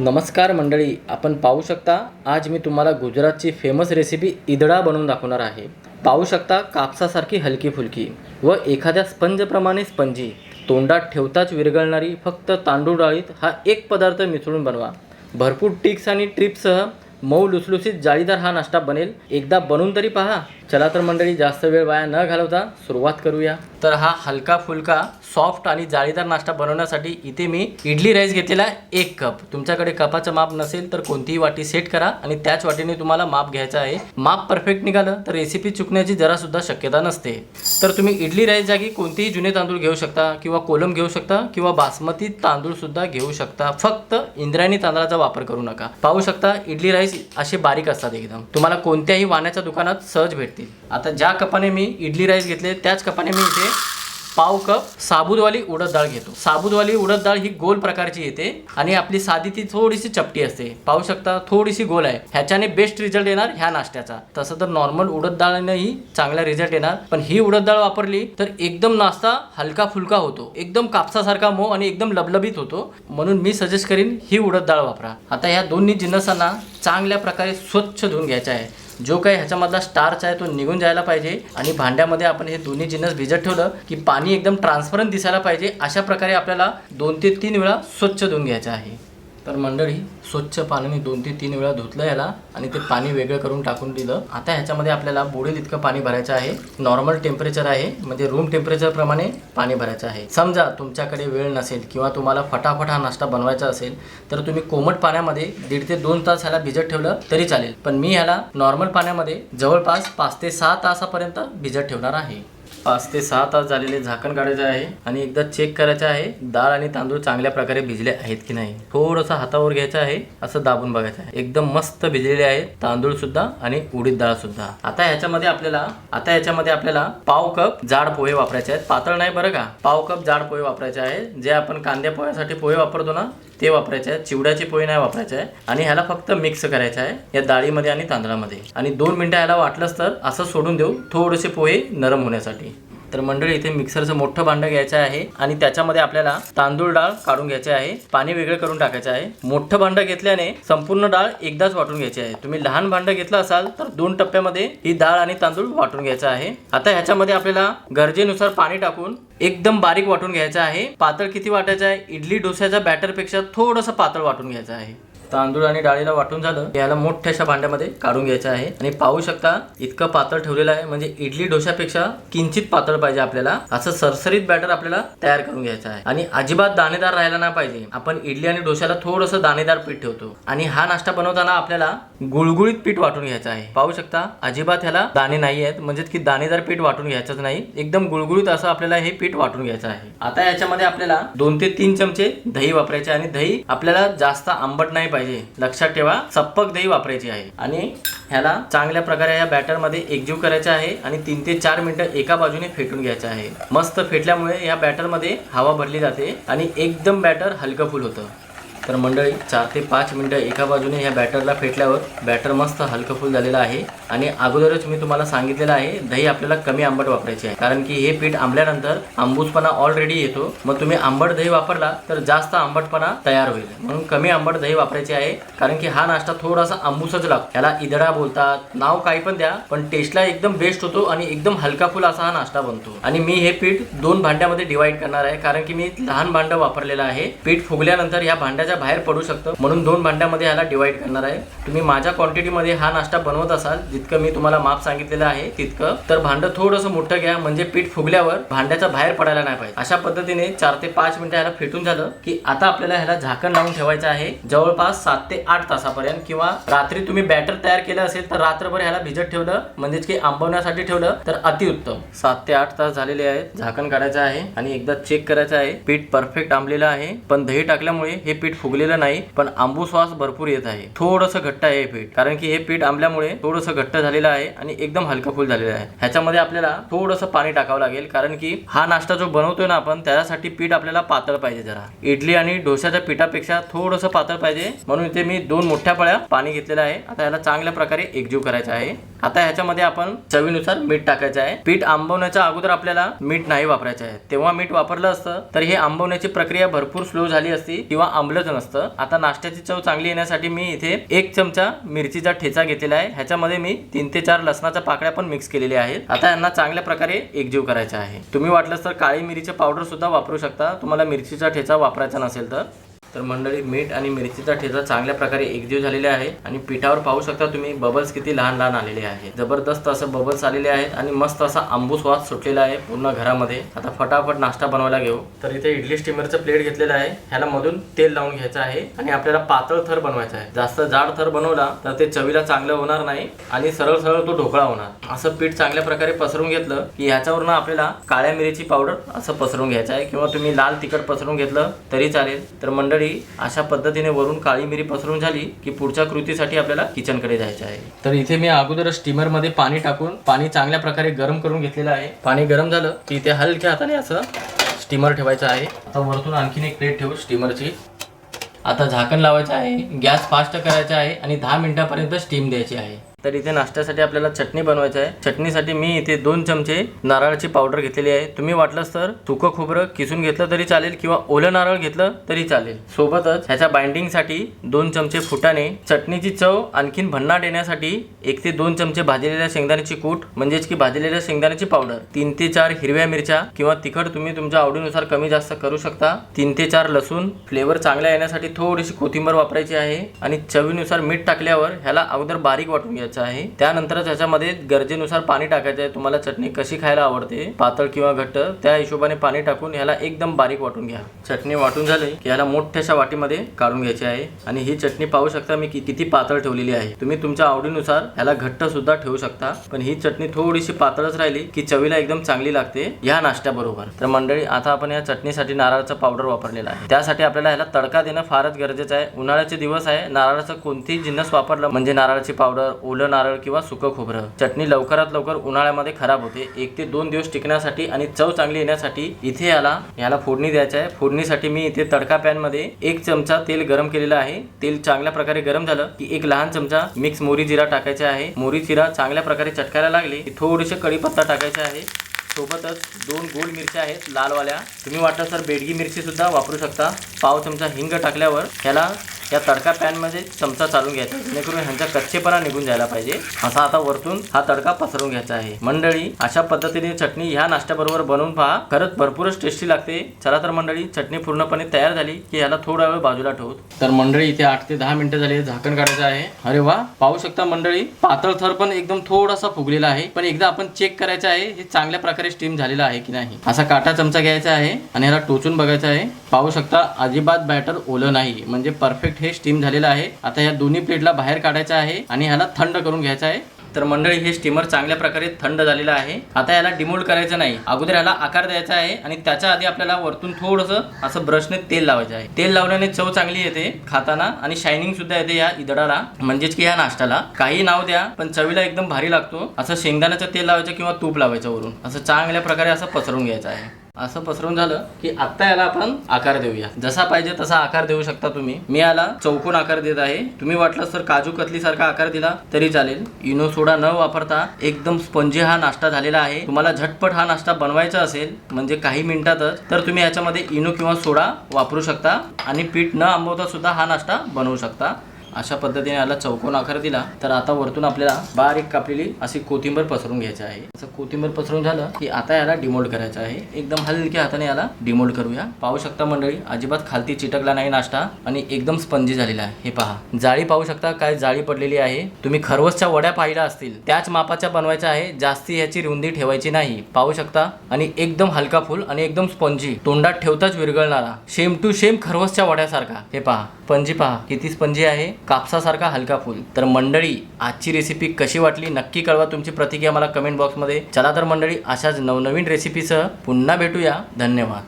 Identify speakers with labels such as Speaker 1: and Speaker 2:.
Speaker 1: नमस्कार मंडळी आपण पाहू शकता आज मी तुम्हाला गुजरातची फेमस रेसिपी इदडा बनवून दाखवणार आहे. पाहू शकता कापसासारखी हलकी फुलकी व एखाद्या स्पंजप्रमाणे स्पंजी. तोंडात ठेवताच विरघळणारी फक्त तांदूळ डाळीत हा एक पदार्थ मिसळून बनवा. भरपूर टिक्स आणि ट्रिप्ससह मऊ लुसलुसीत जाळीदार हा नाश्ता बनेल. एकदा बनवून तरी पहा. चला तर मंडळी जास्त वेळ वाया न घालवता सुरुवात करूया. तर हा हलका फुलका सॉफ्ट आणि जाळीदार नाश्ता बनवण्यासाठी इथे मी इडली राईस घेतलेला आहे एक कप तुमच्याकडे कपाचं माप नसेल तर कोणतीही वाटी सेट करा आणि त्याच वाटीने तुम्हाला माप घ्यायचं आहे. माप परफेक्ट निघालं तर रेसिपी चुकण्याची जरा सुद्धा शक्यता नसते. तर तुम्ही इडली राईस जागी कोणतेही जुने तांदूळ घेऊ शकता किंवा कोलम घेऊ शकता किंवा बासमती तांदूळ सुद्धा घेऊ शकता. फक्त इंद्रायणी तांदळाचा वापर करू नका. पाहू शकता इडली राईस असे बारीक असतात एकदम. तुम्हाला कोणत्याही वाण्याच्या दुकानात सहज भेटतील. आता ज्या कपाने मी इडली राईस घेतले त्याच कपाने मी इथे पाव कप साबुदवाली उडद डाळ घेतो. साबुदवाली उडद डाळ ही गोल प्रकारची येते आणि आपली साधी ती थोडीशी चपटी असते. पाहू शकता थोडीशी गोल आहे. ह्याच्याने बेस्ट रिझल्ट येणार ह्या नाश्त्याचा. तसं तर नॉर्मल उडद डाळनेही चांगला रिझल्ट येणार. पण ही उडद डाळ वापरली तर एकदम नाश्ता हलका फुलका होतो. एकदम कापसासारखा मो आणि एकदम लबलबीत होतो. म्हणून मी सजेस्ट करीन ही उडद डाळ वापरा. आता ह्या दोन्ही जिन्नसांना चांगल्या प्रकारे स्वच्छ धुवून घ्यायचा आहे जो काही ह्याच्यामधला स्टार्च आहे तो निघून जायला पाहिजे आणि भांड्यामध्ये आपण हे दोन्ही जिन्नस भिजत ठेवलं की पाणी एकदम ट्रान्सपरंट दिसायला पाहिजे. अशा प्रकारे आपल्याला दोन ते तीन वेळा स्वच्छ धुवून घ्यायचं आहे. तर मंडळी स्वच्छ पाण्याने दोन ते तीन वेळा धुतलं याला आणि ते पाणी वेगळं करून टाकून दिलं. आता ह्याच्यामध्ये आपल्याला बुडेल इतकं पाणी भरायचं आहे. नॉर्मल टेम्परेचर आहे. म्हणजे रूम टेम्परेचर प्रमाणे पाणी भरायचं आहे. समजा तुमच्याकडे वेळ नसेल किंवा तुम्हाला फटाफट हा नाश्ता बनवायचा असेल तर तुम्ही कोमट पाण्यामध्ये दीड ते दोन तास ह्याला भिजत ठेवलं तरी चालेल. पण मी ह्याला नॉर्मल पाण्यामध्ये जवळपास पाच ते सहा तासापर्यंत भिजत ठेवणार आहे. पाच ते सहा तास झालेले झाकण काढायचं आहे आणि एकदा चेक करायचं आहे डाळ आणि तांदूळ चांगल्या प्रकारे भिजले आहेत की नाही. थोडंसं हातावर घ्यायचं आहे असं दाबून बघायचं आहे. एकदम मस्त भिजलेले आहेत तांदूळ सुद्धा आणि उडीद डाळ सुद्धा. आता ह्याच्यामध्ये आपल्याला आता ह्याच्यामध्ये आपल्याला पाव कप जाड पोहे वापरायचे आहेत. पातळ नाही बरं का? पाव कप जाड पोहे वापरायचे आहे. जे आपण कांद्या पोह्यासाठी पोहे वापरतो ना ते वापरायचे आहे चिवड्याची पोहे नाही वापरायचे आहे. आणि ह्याला फक्त मिक्स करायचं आहे. या डाळीमध्ये आणि तांदळामध्ये. आणि दोन मिनटं ह्याला वाटलंच तर असं सोडून देऊ थोडेसे पोहे नरम होण्यासाठी. तर मंडळी इथे मिक्सरचं मोठं भांडं घ्यायचं आहे आणि त्याच्यामध्ये आपल्याला तांदूळ डाळ काढून घ्यायचे आहे पाणी वेगळं करून टाकायचं आहे. मोठं भांडं घेतल्याने संपूर्ण डाळ एकदाच वाटून घ्यायची आहे. तुम्ही लहान भांडं घेतलं असाल तर दोन टप्प्यामध्ये ही डाळ आणि तांदूळ वाटून घ्यायचं आहे. आता ह्याच्यामध्ये आपल्याला गरजेनुसार पाणी टाकून एकदम बारीक वाटून घ्यायचं आहे. पातळ किती वाटायचं आहे? इडली डोस्याच्या बॅटरपेक्षा थोडंसं पातळ वाटून घ्यायचं आहे. तांदूळ आणि डाळीला वाटून झालं याला मोठ्याशा भांड्यामध्ये काढून घ्यायचं आहे. आणि पाहू शकता इतकं पातळ ठेवलेलं आहे. म्हणजे इडली डोशापेक्षा किंचित पातळ पाहिजे आपल्याला. असं सरसरीत बॅटर आपल्याला तयार करून घ्यायचं आहे. आणि अजिबात दाणेदार राहायला नाही पाहिजे. आपण इडली आणि डोशाला थोडंसं दाणेदार पीठ ठेवतो. आणि हा नाश्ता बनवताना आपल्याला गुळगुळीत पीठ वाटून घ्यायचं आहे. पाहू शकता अजिबात ह्याला दाणे नाही आहेत. म्हणजे की दाणेदार पीठ वाटून घ्यायचंच नाही. एकदम गुळगुळीत असं आपल्याला हे पीठ वाटून घ्यायचं आहे. आता याच्यामध्ये आपल्याला दोन ते तीन चमचे दही वापरायचे आणि दही आपल्याला जास्त आंबट नाही पाहिजे. लक्षात ठेवा सप्पक दही वापरायची आहे. आणि ह्याला चांगल्या प्रकारे या बॅटरमध्ये एकजीव करायचं आहे आणि तीन ते चार मिनिटं एका बाजूने फेटून घ्यायचं आहे. मस्त फेटल्यामुळे या बॅटरमध्ये हवा भरली जाते आणि एकदम बॅटर हलकं फुल होतं. तर मंडळी चार ते पाच मिनटं एका बाजूने ह्या बॅटरला फेटल्यावर बॅटर मस्त हलकफुल झालेला झालेलं आहे. आणि अगोदरच मी तुम्हाला सांगितलेलं आहे दही आपल्याला कमी आंबट वापरायचे आहे. कारण की हे पीठ आंबल्यानंतर आंबूसपणा ऑलरेडी येतो. मग तुम्ही आंबट दही वापरला तर जास्त आंबटपणा तयार होईल. म्हणून कमी आंबट दही वापरायचे आहे. कारण की हा नाश्ता थोडासा आंबूसच लागतो. याला इदडा बोलतात. नाव काही पण द्या पण टेस्टला एकदम बेस्ट होतो आणि एकदम हलकाफुल असा हा नाश्ता बनतो. आणि मी हे पीठ दोन भांड्यामध्ये डिवाइड करणार आहे. कारण की मी लहान भांडं वापरलेलं आहे. पीठ फुगल्यानंतर या भांड्याच्या बाहेर पडू शकतं. म्हणून दोन भांड्यामध्ये ह्याला डिवाइड करणार आहे. तुम्ही माझ्या क्वांटिटीमध्ये हा नाश्ता बनवत असाल जितकं मी तुम्हाला माप सांगितलेलं आहे तितकं. तर भांडं थोडंसं मोठं घ्या म्हणजे पीठ फुगल्यावर भांड्याचा बाहेर पडायला नाही पाहिजे. अशा पद्धतीने चार ते पाच मिनिटं ह्याला फेटून झालं की आता आपल्याला ह्याला झाकण लावून ठेवायचं आहे. जवळपास सात ते आठ तासापर्यंत किंवा रात्री तुम्ही बॅटर तयार केलं असेल तर रात्रभर ह्याला भिजत ठेवलं म्हणजेच की आंबवण्यासाठी ठेवलं तर अतिउत्तम. सात ते आठ तास झालेले आहेत. झाकण काढायचं आहे आणि एकदा चेक करायचं आहे. पीठ परफेक्ट आंबलेलं आहे. पण दही टाकल्यामुळे हे पीठ फुगलेलं नाही पण आंबू श्वास भरपूर येत आहे. थोडंसं घट्ट आहे हे पीठ कारण की हे पीठ आंबल्यामुळे थोडंसं घट्ट झालेलं आहे आणि एकदम हलका फुल झालेलं आहे. ह्याच्यामध्ये आपल्याला थोडंसं पाणी टाकावं लागेल कारण की हा नाश्ता जो बनवतोय ना आपण त्यासाठी पीठ आपल्याला पातळ पाहिजे जरा. इडली आणि डोशाच्या पिठापेक्षा थोडंसं पातळ पाहिजे म्हणून इथे मी दोन मोठ्या पळ्या पाणी घेतलेलं आहे. आता याला चांगल्या प्रकारे एकजीव करायचं आहे. आता ह्याच्यामध्ये आपण चवीनुसार मीठ टाकायचं आहे. पीठ आंबवण्याच्या अगोदर आपल्याला मीठ नाही वापरायचं आहे. तेव्हा मीठ वापरलं असतं तर हे आंबवण्याची प्रक्रिया भरपूर स्लो झाली असती किंवा आंबलंच नसतं. आता नाश्त्याची चव चांगली येण्यासाठी मी इथे एक चमचा मिरचीचा ठेचा घेतलेला आहे. ह्याच्यामध्ये मी तीन ते चार लसणाच्या पाकळ्या पण मिक्स केलेल्या आहेत. आता यांना चांगल्या प्रकारे एकजीव करायचा आहे. तुम्ही वाटलंच तर काळी मिरीचे पावडर सुद्धा वापरू शकता. तुम्हाला मिरचीचा ठेचा वापरायचा नसेल तर. तर मंडळी मीठ आणि मिरचीचा ठेचा चांगल्या प्रकारे एकजीव झालेला आहे आणि पिठावर पाहू शकता तुम्ही बबल्स किती लहान लहान आलेले आहे. जबरदस्त असं बबल्स आलेले आहेत आणि मस्त असा आंबू स्वाद सुटलेला आहे पूर्ण घरामध्ये. आता फटाफट नाश्ता बनवायला घेऊ. तर इथे इडली स्टीमरचं प्लेट घेतलेलं आहे. ह्याला मधून तेल लावून घ्यायचं आहे आणि आपल्याला पातळ थर बनवायचा आहे. जास्त जाड थर बनवला तर ते चवीला चांगलं होणार नाही आणि सरळ सरळ तो ढोकळा होणार. असं पीठ चांगल्या प्रकारे पसरून घेतलं की ह्याच्यावरनं आपल्याला काळ्या मिरीची पावडर असं पसरून घ्यायचं आहे. किंवा तुम्ही लाल तिखट पसरून घेतलं तरी चालेल. तर मंडळी अशा पद्धतीने वरून काळी मिरी पसरून झाली की पुढच्या कृतीसाठी आपल्याला किचनकडे जायचं आहे. तर इथे मी अगोदर स्टीमरमध्ये पाणी टाकून पाणी चांगल्या प्रकारे गरम करून घेतलेलं आहे. पाणी गरम झालं की इथे हलक्या हाताने असं स्टीमर ठेवायचं आहे. आता वरतून आणखीन एक प्लेट ठेवू स्टीमरची आता झाकण लावायचं आहे. गॅस फास्ट करायचा आहे आणि दहा मिनिटापर्यंत स्टीम द्यायची आहे. तर इथे नाश्त्यासाठी आपल्याला चटणी बनवायची आहे. चटणीसाठी मी इथे दोन चमचे नारळाची पावडर घेतलेली आहे. तुम्ही वाटलंच तर सुकं खोबरं किसून घेतलं तरी चालेल किंवा ओलं नारळ घेतलं तरी चालेल. सोबतच ह्याच्या बाइंडिंगसाठी दोन चमचे फुटाणे चटणीची चव आणखीन भन्नाट येण्यासाठी एक ते दोन चमचे भाजलेल्या शेंगदाण्याची कूट म्हणजेच की भाजलेल्या शेंगदाण्याची पावडर तीन ते चार हिरव्या मिरच्या किंवा तिखट तुम्ही तुमच्या आवडीनुसार कमी जास्त करू शकता. तीन ते चार लसूण फ्लेवर चांगला येण्यासाठी थोडीशी कोथिंबर वापरायची आहे आणि चवीनुसार मीठ टाकल्यावर ह्याला अगोदर बारीक वाटून घ्यायचं आहे. त्यानंतरच ह्याच्यामध्ये गरजेनुसार पाणी टाकायचं आहे. तुम्हाला चटणी कशी खायला आवडते पातळ किंवा घट्ट त्या हिशोबाने पाणी टाकून ह्याला एकदम बारीक वाटून घ्या. चटणी वाटून झाली की ह्याला मोठ्याशा वाटीमध्ये काढून घ्यायची आहे. आणि ही चटणी पाहू शकता मी किती पातळ ठेवलेली आहे. तुम्ही तुमच्या आवडीनुसार ह्याला घट्ट सुद्धा ठेवू शकता. पण ही चटणी थोडीशी पातळच राहिली की चवीला एकदम चांगली लागते ह्या नाश्त्याबरोबर. तर मंडळी आता आपण या चटणीसाठी नारळाचा पावडर वापरलेला आहे. त्यासाठी आपल्याला ह्याला तडका देणं फारच गरजेचं आहे. उन्हाळ्याचे दिवस आहे. नारळाचं कोणतेही जिन्नस वापरलं म्हणजे नारळाची पावडर ओलं नारळ किंवा सुकं खोबरं. चटणी लवकरात लवकर उन्हाळ्यामध्ये खराब होते. एक ते दोन दिवस टिकण्यासाठी आणि चव चांगली येण्यासाठी इथे याला याला फोडणी द्यायची आहे. फोडणीसाठी मी इथे तडका पॅनमध्ये एक चमचा तेल गरम केलेलं आहे. तेल चांगल्या प्रकारे गरम झालं की एक लहान चमचा मिक्स मोरी जिरा टाकायचा आहे. मोरी जिरा चांगल्या प्रकारे चटकायला लागली की थोडेसे कढीपत्ता टाकायचा आहे. सोबतच दोन गोल मिरच्या आहेत लालवाल्या. तुम्ही वाटलं तर बेडगी मिरची सुद्धा वापरू शकता. पाव चमचा हिंग टाकल्यावर ह्याला या तडका पॅनमध्ये चमचा चालून घ्यायचा. जेणेकरून ह्यांचा कच्चेपणा निघून जायला पाहिजे. असा आता वरतून हा तडका पसरून घ्यायचा आहे. मंडळी अशा पद्धतीने चटणी ह्या नाश्त्याबरोबर बनवून पहा. खरंच भरपूरच टेस्टी लागते. चला तर मंडळी चटणी पूर्णपणे तयार झाली की ह्याला थोडा वेळ बाजूला ठेवू. तर मंडळी इथे आठ ते दहा मिनिटं झाली. झाकण काढायचं आहे. अरे वा! पाहू शकता मंडळी पातळ थर पण एकदम थोडासा फुगलेला आहे. पण एकदा आपण चेक करायचं आहे हे चांगल्या प्रकारे स्टीम झालेला आहे की नाही. असा काटा चमचा घ्यायचा आहे आणि ह्याला टोचून बघायचा आहे. पाहू शकता अजिबात बॅटर ओलं नाही. म्हणजे परफेक्ट हे स्टीम झालेलं आहे. आता या दोन्ही प्लेटला बाहेर काढायचं आहे आणि ह्याला थंड करून घ्यायचं आहे. तर मंडळी हे स्टीमर चांगल्या प्रकारे थंड झालेलं आहे. आता याला डिमोल्ड करायचं नाही. अगोदर याला आकार द्यायचा आहे आणि त्याच्या आधी आपल्याला वरतून थोडंसं असं ब्रशने तेल लावायचं आहे. तेल लावल्याने चव चांगली येते खाताना आणि शायनिंग सुद्धा येते या इदडाला. म्हणजेच की या नाश्त्याला. काही नाव द्या पण चवीला एकदम भारी लागतो. असं शेंगदाण्याचं तेल लावायचं किंवा तूप लावायचं वरून. असं चांगल्या प्रकारे असं पसरून घ्यायचं आहे. असं पसरून झालं की आत्ता याला आपण आकार देऊया. जसा पाहिजे तसा आकार देऊ शकता तुम्ही. मी याला चौकोन आकार देत आहे. तुम्ही वाटलं तर काजू कतली सारखा आकार दिला तरी चालेल. इनो सोडा न वापरता एकदम स्पंजी हा नाश्ता झालेला आहे. तुम्हाला झटपट हा नाश्ता बनवायचा असेल म्हणजे काही मिनिटातच तर तुम्ही याच्यामध्ये इनो किंवा सोडा वापरू शकता आणि पीठ न आंबवता सुद्धा हा नाश्ता बनवू शकता. अशा पद्धतीने याला चौकोन आकार दिला तर आता वरतून आपल्याला बारीक कापलेली अशी कोथिंबर पसरून घ्यायची आहे. असं कोथिंबर पसरून झालं की आता याला डिमोल्ड करायचं आहे. एकदम हलक्या हाताने याला डिमोल्ड करूया. पाहू शकता मंडळी अजिबात खालती चिटकला नाही नाश्ता आणि एकदम स्पंजी झालेला आहे. हे पहा. जाळी पाहू शकता काय जाळी पडलेली आहे. तुम्ही खरवसच्या वड्या पाहिल्या असतील. त्याच मापाच्या बनवायच्या आहे. जास्ती ह्याची रुंदी ठेवायची नाही. पाहू शकता. आणि एकदम हलका फुल आणि एकदम स्पंजी तोंडात ठेवताच विरगळणारा सेम टू सेम खरवसच्या वड्यासारखा. हे पहा. स्पंजी पहा. किती स्पंजी आहे. कापसासारखा हलका फूल. तर मंडळी आजची रेसिपी कशी वाटली? नक्की कळवा तुमची प्रतिक्रिया मला कमेंट बॉक्समध्ये चला तर मंडळी अशाच नवनवीन रेसिपीसह पुन्हा भेटूया. धन्यवाद.